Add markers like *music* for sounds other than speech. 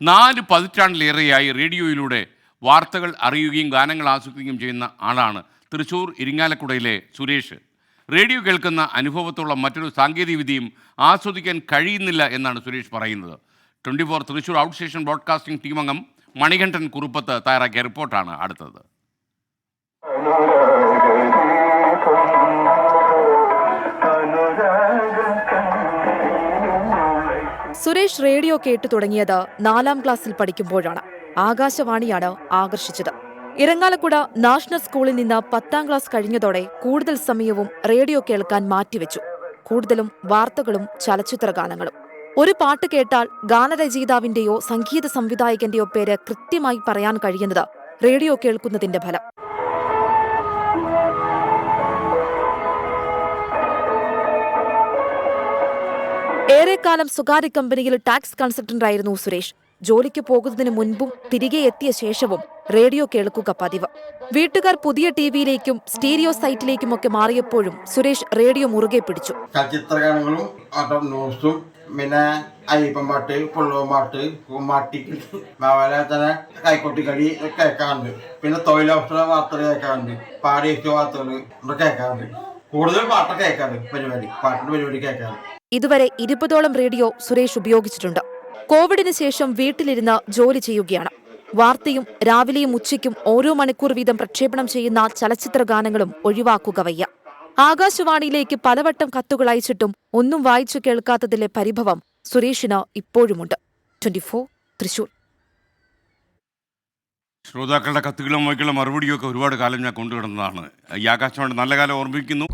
നാല് പതിറ്റാണ്ടിലേറെയായി റേഡിയോയിലൂടെ വാർത്തകൾ അറിയുകയും ഗാനങ്ങൾ ആസ്വദിക്കുകയും ചെയ്യുന്ന ആളാണ് തൃശ്ശൂർ ഇരിങ്ങാലക്കുടയിലെ സുരേഷ്. റേഡിയോ കേൾക്കുന്ന അനുഭവത്തുള്ള മറ്റൊരു സാങ്കേതികവിദ്യയും ആസ്വദിക്കാൻ കഴിയുന്നില്ല എന്നാണ് സുരേഷ് പറയുന്നത്. Twenty four Thrissur out station broadcasting team അംഗം മണികണ്ഠൻ കുറുപ്പത്ത് തയ്യാറാക്കിയ റിപ്പോർട്ടാണ് അടുത്തത്. *laughs* സുരേഷ് റേഡിയോ കേട്ടു തുടങ്ങിയത് നാലാം ക്ലാസ്സിൽ പഠിക്കുമ്പോഴാണ്. ആകാശവാണിയാണ് ആകർഷിച്ചത്. ഇറങ്ങാലക്കുട നാഷണൽ സ്കൂളിൽ നിന്ന് പത്താം ക്ലാസ് കഴിഞ്ഞതോടെ കൂടുതൽ സമയവും റേഡിയോ കേൾക്കാൻ മാറ്റിവെച്ചു. കൂടുതലും വാർത്തകളും ചലച്ചിത്ര ഗാനങ്ങളും. ഒരു പാട്ട് കേട്ടാൽ ഗാനരചയിതാവിന്റെയോ സംഗീത സംവിധായകന്റെയോ പേര് കൃത്യമായി പറയാൻ കഴിയുന്നത് റേഡിയോ കേൾക്കുന്നതിന്റെ ഫലം. ഏറെക്കാലം സ്വകാര്യ കമ്പനിയിൽ ടാക്സ് കൺസൾട്ടന്റായിരുന്നു സുരേഷ്. ജോലിക്ക് പോകുന്നതിന് മുൻപും തിരികെ എത്തിയ ശേഷവും റേഡിയോ കേൾക്കുക പതിവ്. വീട്ടുകാർ പുതിയ ടിവിയിലേക്കും സ്റ്റീരിയോ സൈറ്റിലേക്കും ഒക്കെ മാറിയപ്പോഴും സുരേഷ് റേഡിയോ മുറുകെ പിടിച്ചു. ചലച്ചിത്രഗാനങ്ങളും ന്യൂസും പിന്നെ അയ്യപ്പൻ പാട്ട് പുള്ളവൻ പാട്ട് കുമ്മാട്ടി അതുപോലെ തന്നെ കൈക്കൊട്ടി ഒക്കെ കേൾക്കാറുണ്ട്. പിന്നെ തൊഴിലവസര വാർത്തകൾ കേൾക്കാറുണ്ട്. പാടിയ വാർത്തകൾ കേൾക്കാറുണ്ട്. കൂടുതൽ പാട്ടൊക്കെ കേൾക്കാറുണ്ട്. പരിപാടി. പാട്ടിന്റെ പരിപാടി കേൾക്കാറുണ്ട്. ഇതുവരെ ഇരുപതോളം റേഡിയോ സുരേഷ് ഉപയോഗിച്ചിട്ടുണ്ട്. കോവിഡിന് ശേഷം വീട്ടിലിരുന്ന് ജോലി ചെയ്യുകയാണ്. വാർത്തയും രാവിലെയും ഉച്ചയ്ക്കും ഓരോ മണിക്കൂർ വീതം പ്രക്ഷേപണം ചെയ്യുന്ന ചലച്ചിത്ര ഗാനങ്ങളും ഒഴിവാക്കുക വയ്യ. ആകാശവാണിയിലേക്ക് പലവട്ടം കത്തുകൾ അയച്ചിട്ടും ഒന്നും വായിച്ചു കേൾക്കാത്തതിലെ പരിഭവം സുരേഷിന് ഇപ്പോഴുമുണ്ട്. ട്വന്റി തൃശൂർ. ശ്രോതാക്കളുടെ കത്തുകളും മറുപടിയും മറുപടിയൊക്കെ ഒരുപാട് കാലം ഞാൻ കൊണ്ടുവിടുന്നതാണ് ഈ ആകാശവാണി നല്ല കാലം ഓർമ്മിക്കുന്നു.